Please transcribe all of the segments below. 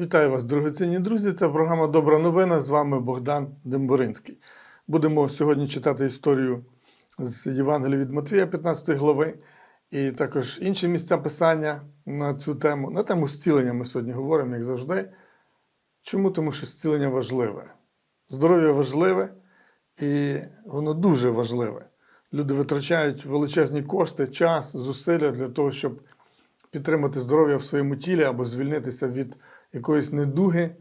Вітаю вас, дорогоцінні друзі. Це програма Добра новина. З вами Богдан Демборинський. Будемо сьогодні читати історію з Євангелія від Матвія, 15 глави, і також інші місця писання на цю тему. На тему зцілення ми сьогодні говоримо, як завжди. Чому? Тому що зцілення важливе. Здоров'я важливе і воно дуже важливе. Люди витрачають величезні кошти, час, зусилля для того, щоб підтримати здоров'я в своєму тілі або звільнитися від якоїсь недуги.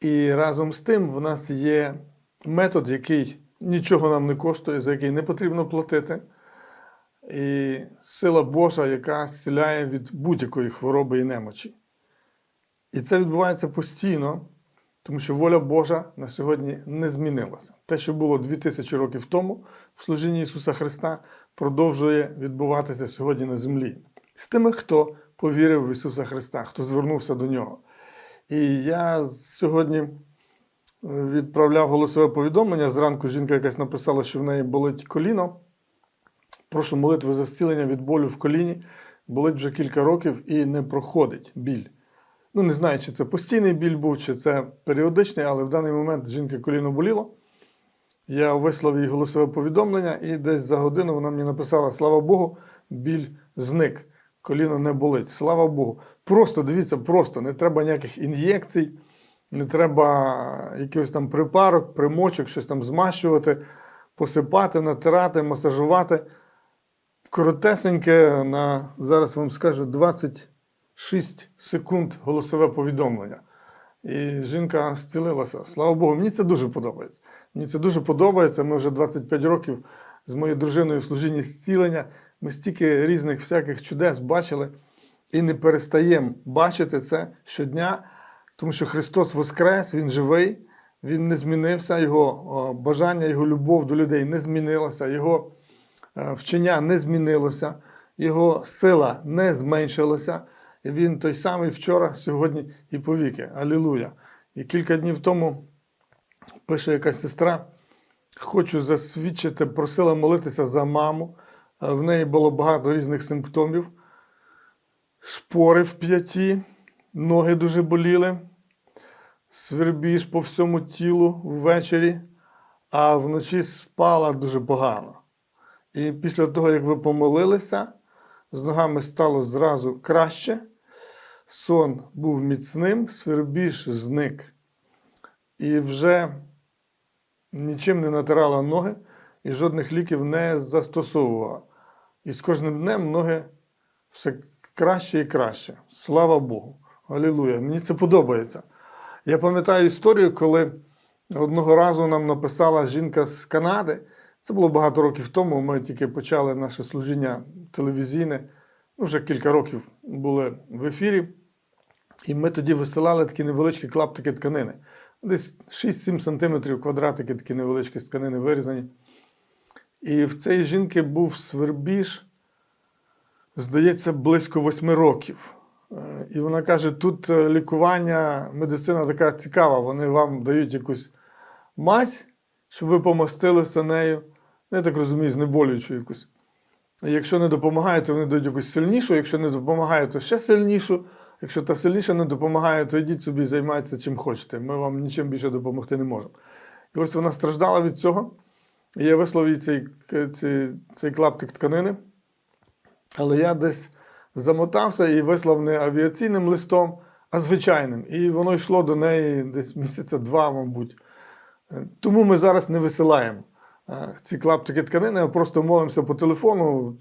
І разом з тим в нас є метод, який нічого нам не коштує, за який не потрібно платити. І сила Божа, яка зціляє від будь-якої хвороби і немочі. І це відбувається постійно, тому що воля Божа на сьогодні не змінилася. Те, що було 2000 років тому в служінні Ісуса Христа, продовжує відбуватися сьогодні на землі. З тими, хто повірив в Ісуса Христа, хто звернувся до Нього. І я сьогодні е, відправляв голосове повідомлення. Зранку жінка якась написала, що в неї болить коліно. Прошу молитви за зцілення від болю в коліні. Болить вже кілька років і не проходить біль. Ну, не знаю, чи це постійний біль був, чи це періодичний, але в даний момент жінки коліно боліло. Я вислав їй голосове повідомлення, і десь за годину вона мені написала: Слава Богу, біль зник, коліно не болить. Слава Богу. Просто дивіться, просто не треба ніяких ін'єкцій, не треба якихось там припарок, примочок, щось там змащувати, посипати, натирати, масажувати. Коротесеньке на зараз вам скажу 26 секунд голосове повідомлення. І жінка зцілилася. Слава Богу, мені це дуже подобається. Мені це дуже подобається. Ми вже 25 років з моєю дружиною в служінні зцілення. Ми стільки різних всяких чудес бачили і не перестаємо бачити це щодня, тому що Христос Воскрес, Він живий, Він не змінився, Його бажання, Його любов до людей не змінилася, Його е, вчення не змінилося, Його сила не зменшилася. І Він той самий вчора, сьогодні і повіки. Алілуя. І кілька днів тому пише якась сестра. Хочу засвідчити, просила молитися за маму. Е, В неї було багато різних симптомів. Шпори в п'яті, ноги дуже боліли, свербіж по всьому тілу ввечері, а вночі спала дуже погано. І після того, як ви помолилися, з ногами стало зразу краще. Сон був міцним, свербіж зник. І вже нічим не натирала ноги і жодних ліків не застосовувала. І з кожним днем ноги все краще і краще. Слава Богу. Алілуя. Мені це подобається. Я пам'ятаю історію, коли одного разу нам написала жінка з Канади. Це було багато років тому. Ми тільки почали наше служіння телевізійне. Ну, вже кілька років були в ефірі. І ми тоді висилали такі невеличкі клаптики тканини. Десь 6-7 см квадратики, такі невеличкі з тканини вирізані. І в цієї жінки був свербіж, здається, близько 8 років. Е, І вона каже: тут е, лікування, медицина така цікава, вони вам дають якусь мазь, щоб ви помастилися нею. Ну, Я так розумію, знеболюючу якусь. Якщо не допомагає, то вони дають якусь сильнішу. Якщо не допомагає, то ще сильнішу. Якщо та сильніша не допомагає, то йдіть собі займайтеся чим хочете. Ми вам нічим більше допомогти не можемо. І ось вона страждала від цього. Я вислав їй цей, цей, цей клаптик тканини. Але я десь замотався і вислав не авіаційним листом, а звичайним. І воно йшло до неї десь місяця два, мабуть. Е, Тому ми зараз не висилаємо е, ці клаптики тканини, а просто молимося по телефону.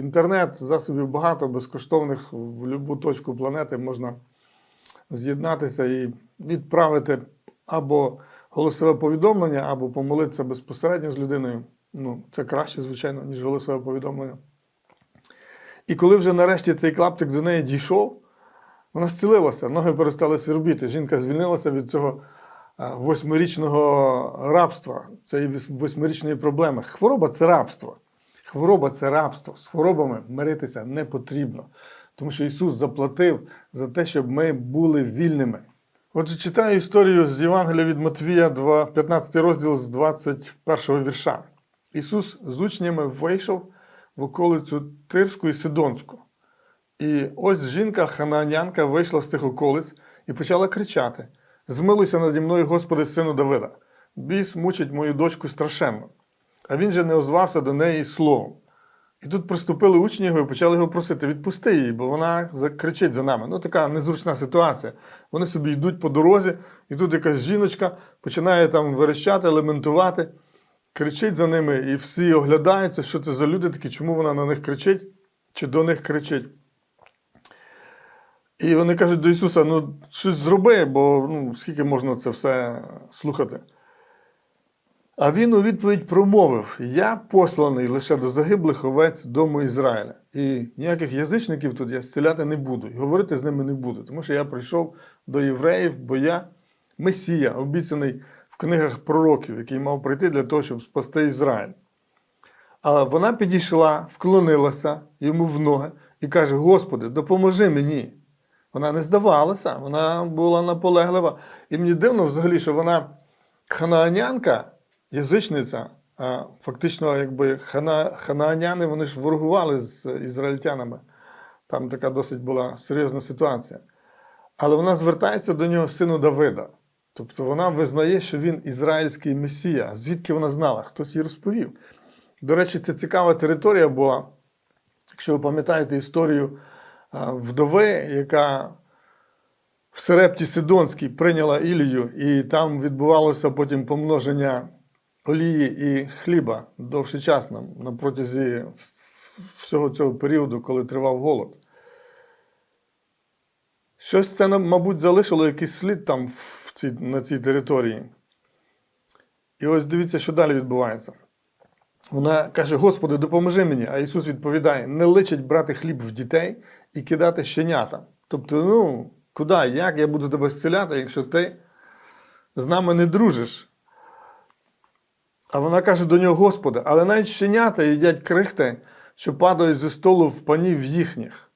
Інтернет, засобів багато, безкоштовних в будь-яку точку планети можна з'єднатися і відправити або голосове повідомлення, або помолитися безпосередньо з людиною. Ну, це краще, звичайно, ніж голосове повідомлення. І коли вже нарешті цей клаптик до неї дійшов, вона зцілилася, ноги перестали свербіти. Жінка звільнилася від цього восьмирічного рабства, цієї восьмирічної проблеми. Хвороба це рабство. Хвороба це рабство. З хворобами миритися не потрібно. Тому що Ісус заплатив за те, щоб ми були вільними. Отже, читаю історію з Євангелія від Матвія, 2, 15 розділ з 21 вірша. Ісус з учнями вийшов в околицю Тирську і Сидонську. І ось жінка хананянка вийшла з тих околиць і почала кричати: Змилуйся наді мною, Господи, сину Давида. Біс мучить мою дочку страшенно. А він же не озвався до неї словом. І тут приступили учні його і почали його просити: відпусти її, бо вона кричить за нами. Ну, така незручна ситуація. Вони собі йдуть по дорозі, і тут якась жіночка починає там верещати, лементувати, кричить за ними, і всі оглядаються, що це за люди такі, чому вона на них кричить, чи до них кричить. І вони кажуть до Ісуса: ну, щось зроби, бо ну, скільки можна це все слухати. А він у відповідь промовив: Я посланий лише до загиблих овець дому Ізраїля. І ніяких язичників тут я зціляти не буду, і говорити з ними не буду, тому що я прийшов до євреїв, бо я Месія, обіцяний в книгах пророків, який мав прийти для того, щоб спасти Ізраїль. А вона підійшла, вклонилася йому в ноги і каже: Господи, допоможи мені. Вона не здавалася, вона була наполеглива. І мені дивно взагалі, що вона ханаанянка, язичниця, а фактично, якби хана, ханааняни вони ж ворогували з ізраїльтянами. Там така досить була серйозна ситуація. Але вона звертається до нього сину Давида. Тобто вона визнає, що він ізраїльський месія. Звідки вона знала? Хтось їй розповів. До речі, це цікава територія була. Якщо ви пам'ятаєте історію вдови, яка в Серепті Сидонській прийняла Ілію, і там відбувалося потім помноження олії і хліба довшечасно на протязі всього цього періоду, коли тривав голод. Щось це, мабуть, залишило якийсь слід там в цій, на цій території. І ось дивіться, що далі відбувається. Вона каже: Господи, допоможи мені. А Ісус відповідає: не личить брати хліб в дітей і кидати щенята. Тобто, ну, куди, як я буду тебе зціляти, якщо ти з нами не дружиш? А вона каже до нього: Господи, але навіть щенята їдять крихти, що падають зі столу в панів їхніх.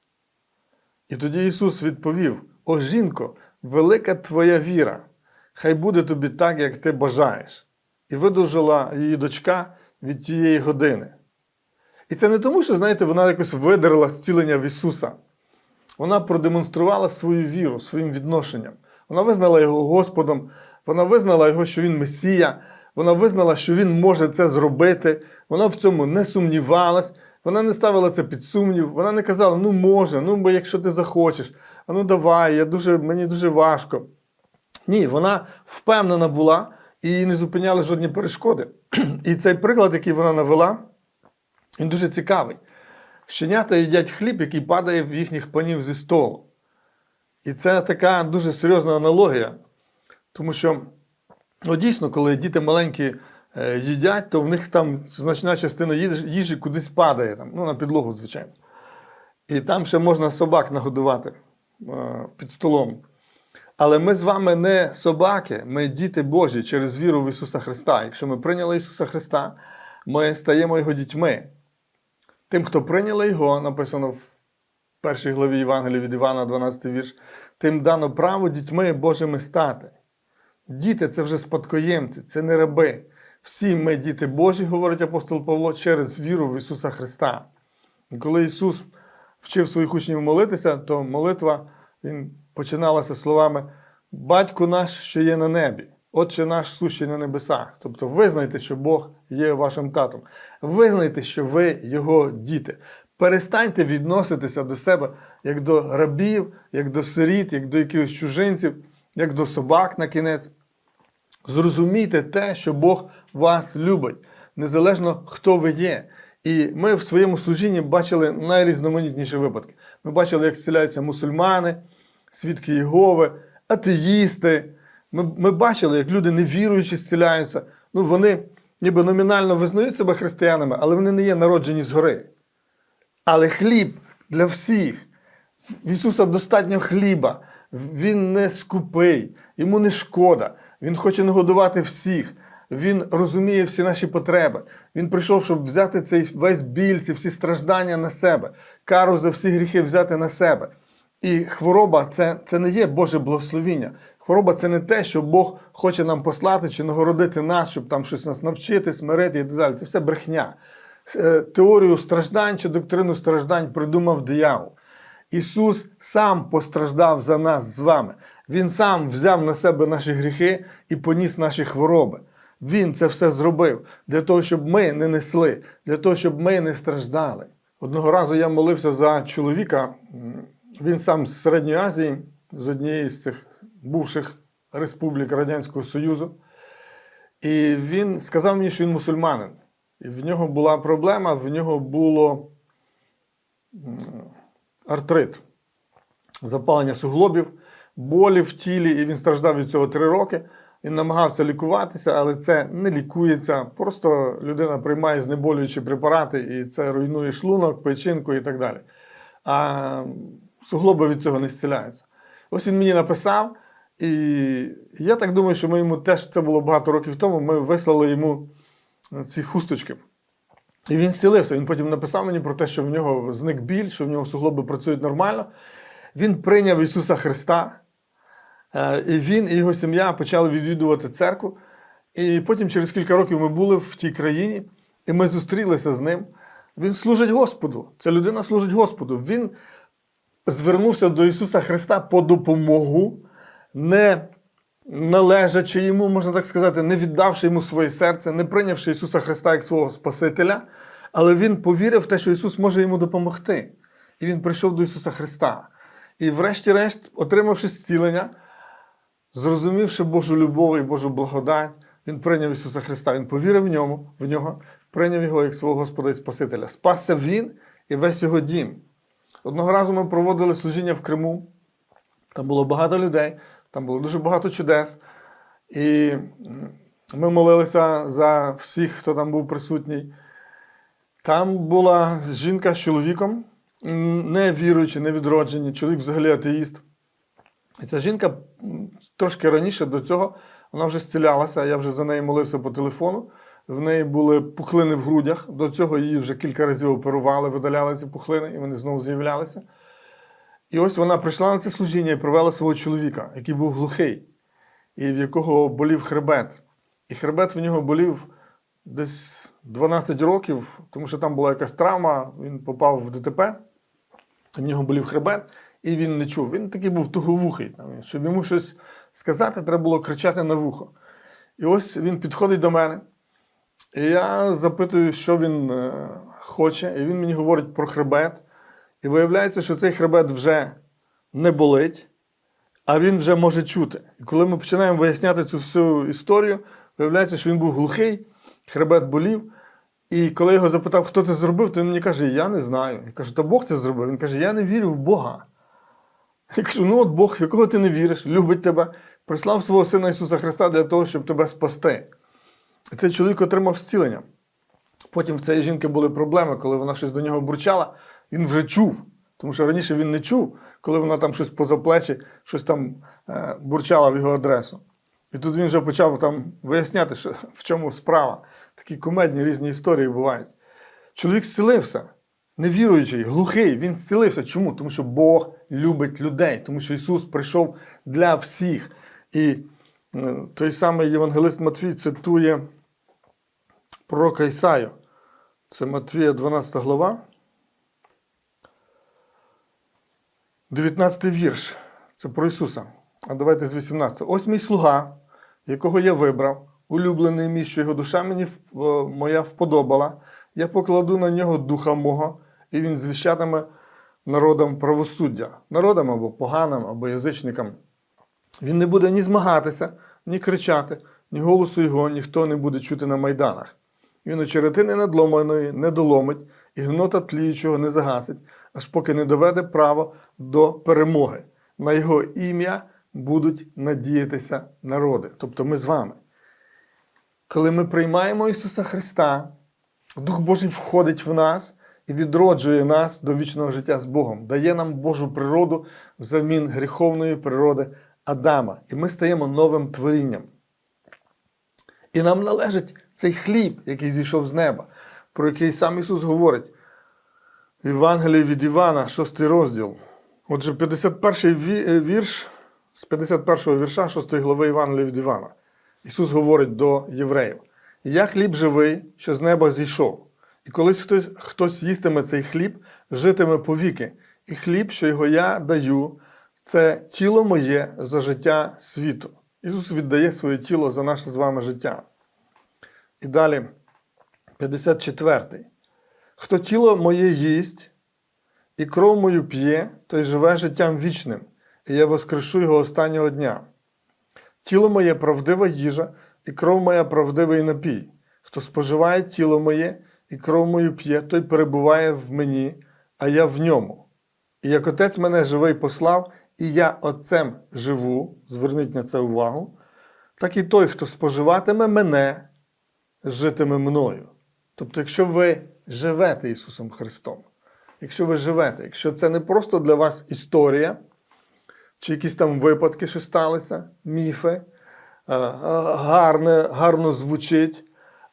І тоді Ісус відповів: О жінко, велика твоя віра, хай буде тобі так, як ти бажаєш. І видужала її дочка від тієї години. І це не тому, що, знаєте, вона якось видерла зцілення в Ісуса. Вона продемонструвала свою віру своїм відношенням. Вона визнала його Господом, вона визнала його, що він Месія, вона визнала, що він може це зробити. Вона в цьому не сумнівалась, вона не ставила це під сумнів, вона не казала, ну може, ну бо якщо ти захочеш, а ну давай, я дуже, мені дуже важко. Ні, вона впевнена була і не зупиняли жодні перешкоди. І цей приклад, який вона навела, він дуже цікавий. Щенята їдять хліб, який падає в їхніх панів зі столу. І це така дуже серйозна аналогія. Тому що, ну, дійсно, коли діти маленькі е, їдять, то в них там значна частина їжі, кудись падає, там, ну, на підлогу, звичайно. І там ще можна собак нагодувати е, під столом. Але ми з вами не собаки, ми діти Божі через віру в Ісуса Христа. Якщо ми прийняли Ісуса Христа, ми стаємо Його дітьми. Тим, хто прийняли Його, написано в першій главі Євангелії від Івана, 12 вірш, тим дано право дітьми Божими стати. Діти це вже спадкоємці, це не раби. Всі ми діти Божі, говорить апостол Павло, через віру в Ісуса Христа. І коли Ісус вчив своїх учнів молитися, то молитва він починалася словами Батько наш, що є на небі, Отче наш сущий на небесах. Тобто визнайте, що Бог є вашим татом. Визнайте, що ви його діти. Перестаньте відноситися до себе як до рабів, як до сиріт, як до якихось чужинців, як до собак на кінець. Зрозумійте те, що Бог вас любить, незалежно хто ви є. І ми в своєму служінні бачили найрізноманітніші випадки. Ми бачили, як зціляються мусульмани, свідки Єгови, атеїсти. Ми, ми бачили, як люди невіруючі зціляються. Ну, вони ніби номінально визнають себе християнами, але вони не є народжені згори. Але хліб для всіх. В Ісуса достатньо хліба. Він не скупий, йому не шкода. Він хоче нагодувати всіх. Він розуміє всі наші потреби. Він прийшов, щоб взяти цей весь біль, ці всі страждання на себе, кару за всі гріхи взяти на себе. І хвороба це, це не є Боже благословіння. Хвороба це не те, що Бог хоче нам послати чи нагородити нас, щоб там щось нас навчити, смирити і так далі. Це все брехня. Е, Теорію страждань чи доктрину страждань придумав диявол. Ісус сам постраждав за нас з вами. Він сам взяв на себе наші гріхи і поніс наші хвороби. Він це все зробив для того, щоб ми не несли, для того, щоб ми не страждали. Одного разу я молився за чоловіка, він сам з Середньої Азії, з однієї з цих бувших республік Радянського Союзу. І він сказав мені, що він мусульманин. І в нього була проблема, в нього було артрит, запалення суглобів, болі в тілі, і він страждав від цього три роки. Він намагався лікуватися, але це не лікується. Просто людина приймає знеболюючі препарати, і це руйнує шлунок, печінку і так далі. А суглоби від цього не зціляються. Ось він мені написав, і я так думаю, що ми йому теж це було багато років тому. Ми вислали йому ці хусточки. І він зцілився. Він потім написав мені про те, що в нього зник біль, що в нього суглоби працюють нормально. Він прийняв Ісуса Христа. Е, І він і його сім'я почали відвідувати церкву. І потім, через кілька років, ми були в тій країні, і ми зустрілися з ним. Він служить Господу. Ця людина служить Господу. Він звернувся до Ісуса Христа по допомогу, не належачи йому, можна так сказати, не віддавши йому своє серце, не прийнявши Ісуса Христа як свого Спасителя, але він повірив в те, що Ісус може йому допомогти. І він прийшов до Ісуса Христа. І, врешті-решт, отримавши зцілення, зрозумівши Божу любов і Божу благодать, він прийняв Ісуса Христа, він повірив в ньому, в нього, прийняв його як свого Господа і Спасителя. Спасся він і весь його дім. Одного разу ми проводили служіння в Криму. Там було багато людей, там було дуже багато чудес. І ми молилися за всіх, хто там був присутній. Там була жінка з чоловіком, не віруючи, не відроджені, чоловік взагалі атеїст. І ця жінка трошки раніше до цього вона вже зцілялася, я вже за нею молився по телефону. В неї були пухлини в грудях. До цього її вже кілька разів оперували, видаляли ці пухлини, і вони знову з'являлися. І ось вона прийшла на це служіння і привела свого чоловіка, який був глухий, і в якого болів хребет. І хребет в нього болів десь 12 років, тому що там була якась травма, він попав в ДТП, в нього болів хребет, і він не чув. Він такий був туговухий. Щоб йому щось сказати, треба було кричати на вухо. І ось він підходить до мене. І я запитую, що він е, хоче, і він мені говорить про хребет. І виявляється, що цей хребет вже не болить, а він вже може чути. І коли ми починаємо виясняти цю всю історію, виявляється, що він був глухий, хребет болів. І коли я його запитав, хто це зробив, то він мені каже, я не знаю. Я кажу, та Бог це зробив. Він каже, я не вірю в Бога. Я кажу, ну от Бог, в якого ти не віриш, любить тебе, прислав свого Сина Ісуса Христа для того, щоб тебе спасти. І цей чоловік отримав зцілення. Потім в цієї жінки були проблеми, коли вона щось до нього бурчала, він вже чув. Тому що раніше він не чув, коли вона там щось поза плечі, щось там е, бурчала в його адресу. І тут він вже почав там виясняти, що, в чому справа. Такі кумедні різні історії бувають. Чоловік зцілився, невіруючий, глухий, він зцілився. Чому? Тому що Бог любить людей, тому що Ісус прийшов для всіх. І е, той самий євангелист Матвій цитує пророка Ісаю. Це Матвія 12 глава. 19 вірш. Це про Ісуса. А давайте з 18. Ось мій слуга, якого я вибрав, улюблений мій, що його душа мені е, моя вподобала. Я покладу на нього духа мого, і він звіщатиме народам правосуддя, народам або поганим, або язичникам. Він не буде ні змагатися, ні кричати, ні голосу його ніхто не буде чути на майданах. Він очеретини надломаної не доломить, і гнота тліючого не загасить, аж поки не доведе право до перемоги. На його ім'я будуть надіятися народи. Тобто ми з вами. Коли ми приймаємо Ісуса Христа, Дух Божий входить в нас і відроджує нас до вічного життя з Богом, дає нам Божу природу взамін гріховної природи Адама. І ми стаємо новим творінням. І нам належить цей хліб, який зійшов з неба, про який сам Ісус говорить. Євангелії від Івана, 6 розділ. Отже, 51 ві- вірш з 51 вірша 6 глави Євангелія від Івана. Ісус говорить до євреїв: Я хліб живий, що з неба зійшов. І колись хтось, хтось їстиме цей хліб, житиме повіки. І хліб, що його я даю, це тіло моє за життя світу. Ісус віддає своє тіло за наше з вами життя. І далі, 54. Хто тіло моє їсть і кров мою п'є, той живе життям вічним, і я воскрешу його останнього дня. Тіло моє правдива їжа, і кров моя правдивий напій. Хто споживає тіло моє і кров мою п'є, той перебуває в мені, а я в ньому. І як отець мене живий послав, і я отцем живу, зверніть на це увагу, так і той, хто споживатиме мене, житиме мною. Тобто, якщо ви живете Ісусом Христом, якщо ви живете, якщо це не просто для вас історія, чи якісь там випадки, що сталися, міфи, е, е, гарне, гарно звучить,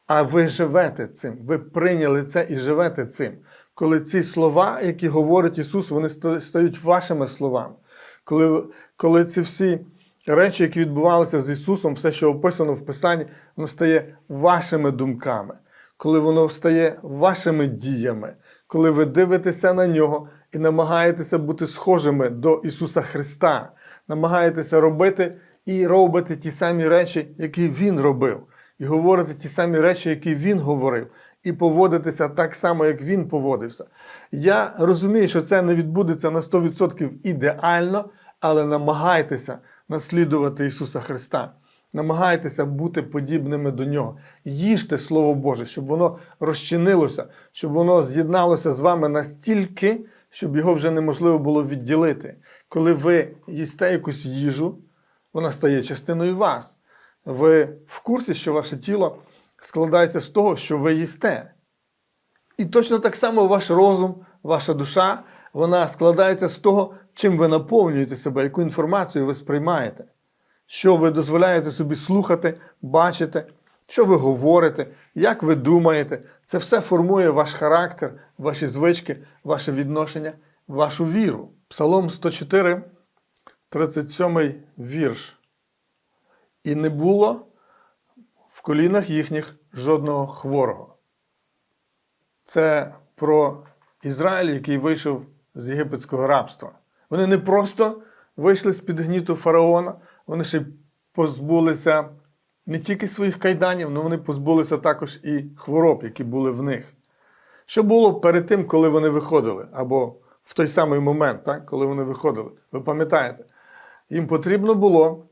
а ви живете цим, ви прийняли це і живете цим. Коли ці слова, які говорить Ісус, вони стають вашими словами. Коли, коли ці всі речі, які відбувалися з Ісусом, все, що описано в Писанні, воно стає вашими думками, коли воно стає вашими діями, коли ви дивитеся на нього і намагаєтеся бути схожими до Ісуса Христа, намагаєтеся робити і робити ті самі речі, які Він робив, і говорити ті самі речі, які Він говорив, і поводитися так само, як Він поводився. Я розумію, що це не відбудеться на 100% ідеально, але намагайтеся наслідувати Ісуса Христа. Намагайтеся бути подібними до нього. Їжте Слово Боже, щоб воно розчинилося, щоб воно з'єдналося з вами настільки, щоб його вже неможливо було відділити. Коли ви їсте якусь їжу, вона стає частиною вас. Ви в курсі, що ваше тіло складається з того, що ви їсте. І точно так само ваш розум, ваша душа, вона складається з того, чим ви наповнюєте себе, яку інформацію ви сприймаєте, що ви дозволяєте собі слухати, бачити, що ви говорите, як ви думаєте. Це все формує ваш характер, ваші звички, ваше відношення, вашу віру. Псалом 104, 37 вірш. І не було в колінах їхніх жодного хворого. Це про Ізраїль, який вийшов з єгипетського рабства. Вони не просто вийшли з-під гніту фараона, вони ще позбулися не тільки своїх кайданів, але вони позбулися також і хвороб, які були в них. Що було перед тим, коли вони виходили, або в той самий момент, так, коли вони виходили? Ви пам'ятаєте, їм потрібно було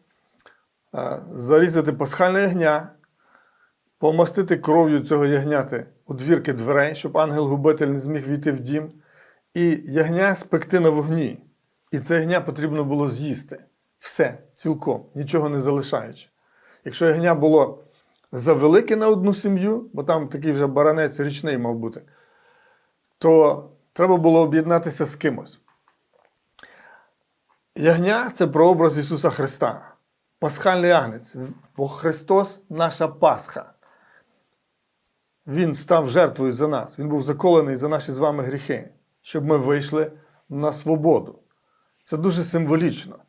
зарізати пасхальне ягня, помастити кров'ю цього ягняти у двірки дверей, щоб ангел-губитель не зміг війти в дім, і ягня спекти на вогні. І це ягня потрібно було з'їсти. Все, цілком, нічого не залишаючи. Якщо ягня було завелике на одну сім'ю, бо там такий вже баранець річний мав бути, то треба було об'єднатися з кимось. Ягня це прообраз Ісуса Христа, пасхальний агнець, бо Христос наша Пасха. Він став жертвою за нас. Він був заколений за наші з вами гріхи, щоб ми вийшли на свободу. Це дуже символічно.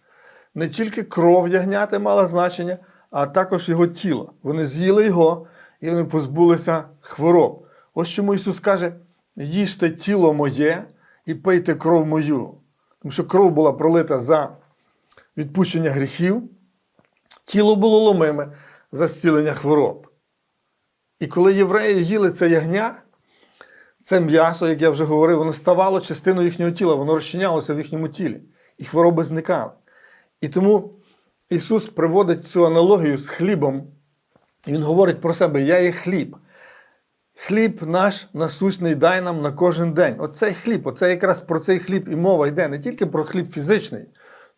Не тільки кров ягняти мала значення, а також його тіло. Вони з'їли його і вони позбулися хвороб. Ось чому Ісус каже: їжте тіло моє і пийте кров мою. Тому що кров була пролита за відпущення гріхів, тіло було ломиме за зцілення хвороб. І коли євреї їли це ягня, це м'ясо, як я вже говорив, воно ставало частиною їхнього тіла, воно розчинялося в їхньому тілі, і хвороби зникали. І тому Ісус приводить цю аналогію з хлібом, і Він говорить про себе: Я є хліб. Хліб наш насущний дай нам на кожен день. Оцей хліб, оце якраз про цей хліб і мова йде не тільки про хліб фізичний,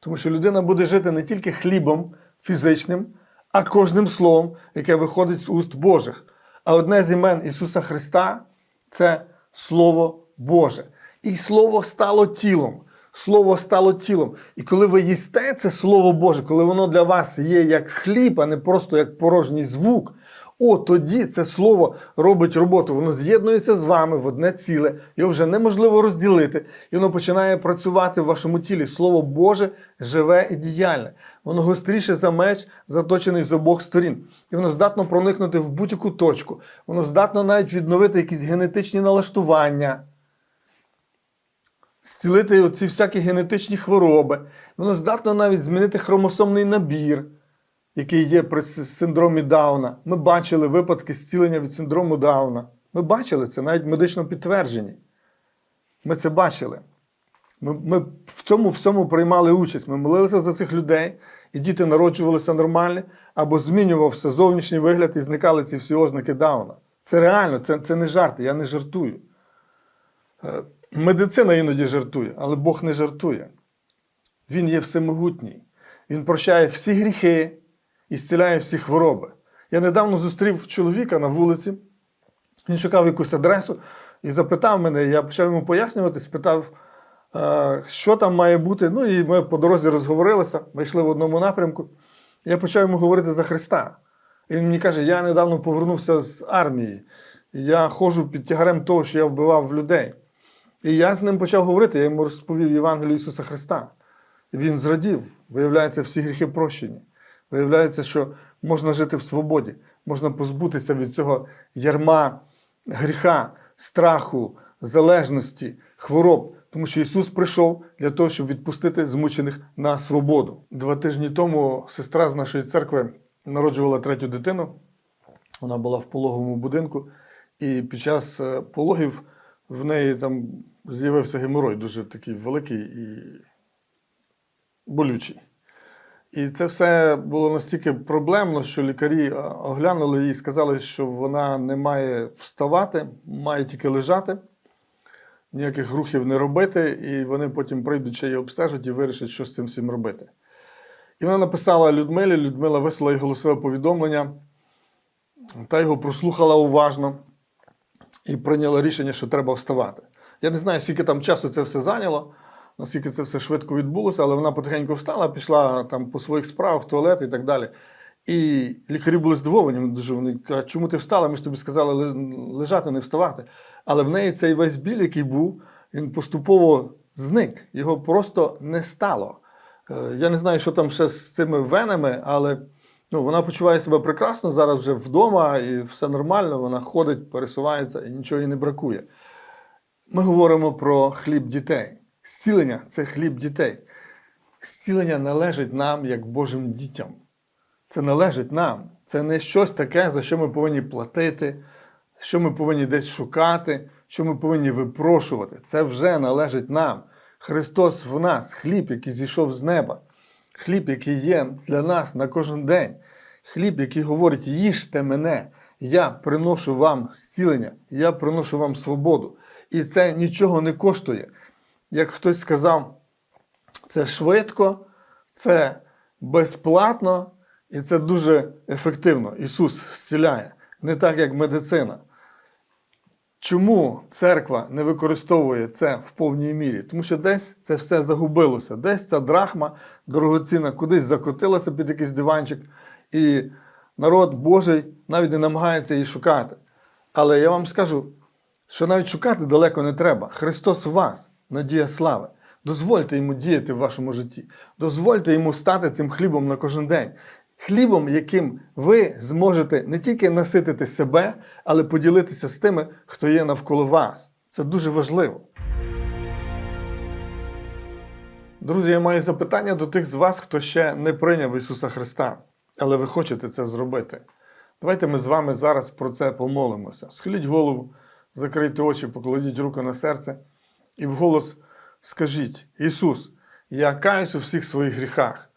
тому що людина буде жити не тільки хлібом фізичним, а кожним словом, яке виходить з уст Божих. А одне з імен Ісуса Христа це Слово Боже. І Слово стало тілом. Слово стало тілом. І коли ви їсте це Слово Боже, коли воно для вас є як хліб, а не просто як порожній звук, о, тоді це слово робить роботу. Воно з'єднується з вами в одне ціле, його вже неможливо розділити, і воно починає працювати в вашому тілі. Слово Боже живе і діяльне. Воно гостріше за меч, заточений з обох сторін. І воно здатно проникнути в будь-яку точку. Воно здатно навіть відновити якісь генетичні налаштування. Зцілити оці всякі генетичні хвороби. Воно здатно навіть змінити хромосомний набір, який є при синдромі Дауна. Ми бачили випадки зцілення від синдрому Дауна. Ми бачили це навіть медично підтверджені. Ми це бачили. Ми, ми в цьому всьому приймали участь. Ми молилися за цих людей, і діти народжувалися нормальні, або змінювався зовнішній вигляд і зникали ці всі ознаки Дауна. Це реально, це, це не жарти, я не жартую. Медицина іноді жартує, але Бог не жартує. Він є всемогутній. Він прощає всі гріхи і зціляє всі хвороби. Я недавно зустрів чоловіка на вулиці, він шукав якусь адресу і запитав мене, я почав йому пояснювати, спитав, е, що там має бути. Ну і ми по дорозі розговорилися, ми йшли в одному напрямку. Я почав йому говорити за Христа. І він мені каже: я недавно повернувся з армії, я ходжу під тягарем того, що я вбивав людей. І я з ним почав говорити, я йому розповів Євангелію Ісуса Христа. Він зрадів. Виявляється, всі гріхи прощені. Виявляється, що можна жити в свободі, можна позбутися від цього ярма гріха, страху, залежності, хвороб. Тому що Ісус прийшов для того, щоб відпустити змучених на свободу. Два тижні тому сестра з нашої церкви народжувала третю дитину. Вона була в пологовому будинку, і під час е, пологів в неї там з'явився геморой дуже такий великий і болючий. І це все було настільки проблемно, що лікарі оглянули її і сказали, що вона не має вставати, має тільки лежати, ніяких рухів не робити, і вони потім прийдуть ще її обстежать і вирішать, що з цим всім робити. І вона написала Людмилі, Людмила вислала їй голосове повідомлення, та його прослухала уважно і прийняла рішення, що треба вставати. Я не знаю, скільки там часу це все зайняло, наскільки це все швидко відбулося, але вона потихеньку встала, пішла там по своїх справах, в туалет і так далі. І лікарі були здивовані. Дуже вони кажуть, чому ти встала? Ми ж тобі сказали лежати, не вставати. Але в неї цей весь біль, який був, він поступово зник. Його просто не стало. Е, Я не знаю, що там ще з цими венами, але ну, вона почуває себе прекрасно зараз вже вдома, і все нормально. Вона ходить, пересувається і нічого їй не бракує. Ми говоримо про хліб дітей. Зцілення це хліб дітей. Зцілення належить нам як Божим дітям. Це належить нам. Це не щось таке, за що ми повинні платити, що ми повинні десь шукати, що ми повинні випрошувати. Це вже належить нам. Христос в нас, хліб, який зійшов з неба, хліб, який є для нас на кожен день, хліб, який говорить: їжте мене, я приношу вам зцілення, я приношу вам свободу. І це нічого не коштує. Як хтось сказав, це швидко, це безплатно і це дуже ефективно. Ісус зціляє, не так, як медицина. Чому церква не використовує це в повній мірі? Тому що десь це все загубилося, десь ця драхма дорогоцінна кудись закотилася під якийсь диванчик, і народ Божий навіть не намагається її шукати. Але я вам скажу, що навіть шукати далеко не треба. Христос у вас, надія слави. Дозвольте йому діяти в вашому житті. Дозвольте йому стати цим хлібом на кожен день. Хлібом, яким ви зможете не тільки наситити себе, але поділитися з тими, хто є навколо вас. Це дуже важливо. Друзі, я маю запитання до тих з вас, хто ще не прийняв Ісуса Христа, але ви хочете це зробити. Давайте ми з вами зараз про це помолимося. Схиліть голову, закрийте очі, покладіть руку на серце і вголос скажіть: Ісус, я каюсь у всіх своїх гріхах.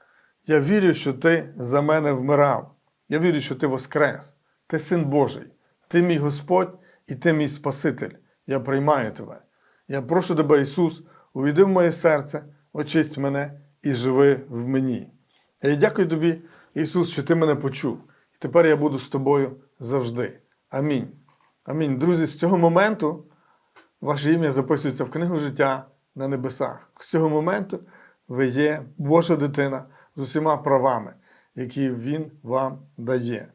Я вірю, що Ти за мене вмирав. Я вірю, що Ти воскрес. Ти син Божий, Ти мій Господь і Ти мій Спаситель. Я приймаю Тебе. Я прошу Тебе, Ісус, увійди в моє серце, очисть мене і живи в мені. Я дякую Тобі, Ісус, що Ти мене почув. І тепер я буду з тобою завжди. Амінь. Амінь. Друзі, з цього моменту ваше ім'я записується в книгу життя на небесах. З цього моменту ви є Божа дитина з усіма правами, які Він вам дає.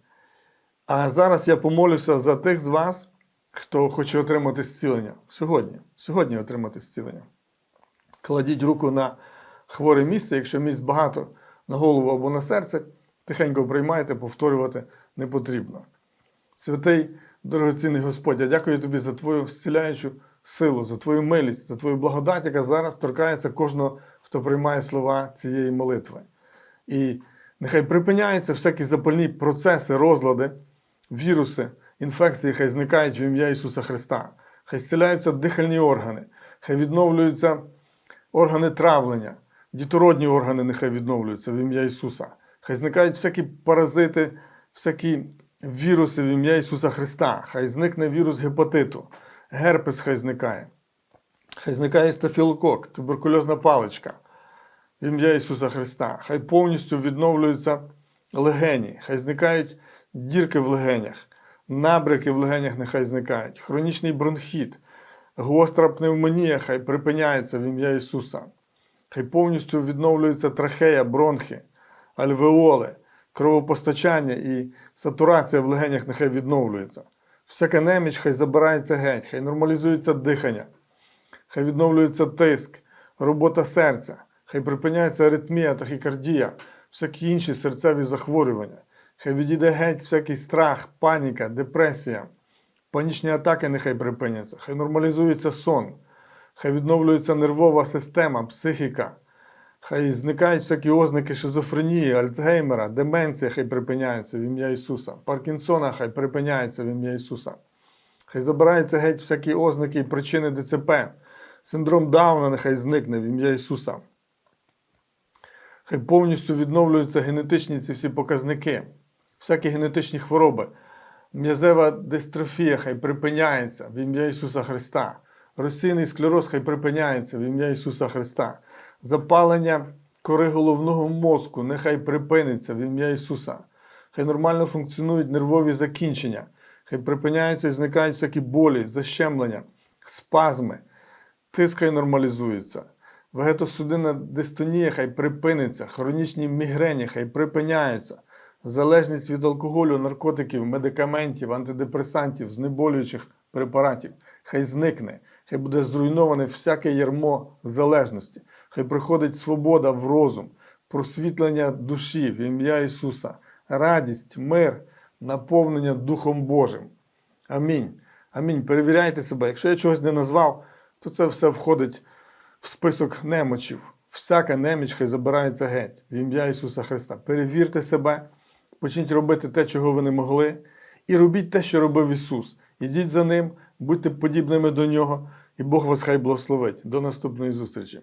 А зараз я помолюся за тих з вас, хто хоче отримати зцілення. Сьогодні. Сьогодні отримати зцілення. Кладіть руку на хворе місце, якщо місць багато на голову або на серце, тихенько приймайте, повторювати не потрібно. Святий, дорогоцінний Господь, я дякую тобі за твою зціляючу силу, за Твою милість, за Твою благодать, яка зараз торкається кожного, хто приймає слова цієї молитви. І нехай припиняються всякі запальні процеси, розлади, віруси, інфекції, хай зникають в ім'я Ісуса Христа. Хай зціляються дихальні органи, хай відновлюються органи травлення, дітородні органи нехай відновлюються в ім'я Ісуса. Хай зникають всякі паразити, всякі віруси в ім'я Ісуса Христа. Хай зникне вірус гепатиту, герпес хай зникає. Хай зникає стафілокок, туберкульозна паличка в ім'я Ісуса Христа. Хай повністю відновлюються легені, хай зникають дірки в легенях, набряки в легенях нехай зникають, хронічний бронхіт, гостра пневмонія хай припиняється в ім'я Ісуса. Хай повністю відновлюється трахея, бронхи, альвеоли, кровопостачання і сатурація в легенях нехай відновлюється. Всяка неміч хай забирається геть, хай нормалізується дихання, хай відновлюється тиск, робота серця, хай припиняється аритмія, тахікардія, всякі інші серцеві захворювання, хай відійде геть всякий страх, паніка, депресія, панічні атаки нехай припиняться, хай нормалізується сон, хай відновлюється нервова система, психіка. Хай зникають всякі ознаки шизофренії, Альцгеймера, деменція хай припиняється в ім'я Ісуса, Паркінсона хай припиняється в ім'я Ісуса. Хай забираються геть всякі ознаки і причини ДЦП. Синдром Дауна нехай зникне в ім'я Ісуса. Хай повністю відновлюються генетичні ці всі показники, всякі генетичні хвороби. М'язева дистрофія хай припиняється в ім'я Ісуса Христа. Російний склероз хай припиняється в ім'я Ісуса Христа. Запалення кори головного мозку. Нехай припиниться в ім'я Ісуса. Хай нормально функціонують нервові закінчення, хай припиняються і зникають всякі болі, защемлення, спазми, тиск нормалізується. Вегетосудинна дистонія хай припиниться, хронічні мігрені хай припиняються. Залежність від алкоголю, наркотиків, медикаментів, антидепресантів, знеболюючих препаратів. Хай зникне, хай буде зруйноване всяке ярмо залежності, хай приходить свобода в розум, просвітлення душі в ім'я Ісуса, радість, мир, наповнення Духом Божим. Амінь. Амінь. Перевіряйте себе. Якщо я чогось не назвав, то це все входить в список немочів. Всяка неміч хай забирається геть в ім'я Ісуса Христа. Перевірте себе, почніть робити те, чого ви не могли, і робіть те, що робив Ісус. Ідіть за Ним, будьте подібними до Нього, і Бог вас хай благословить. До наступної зустрічі.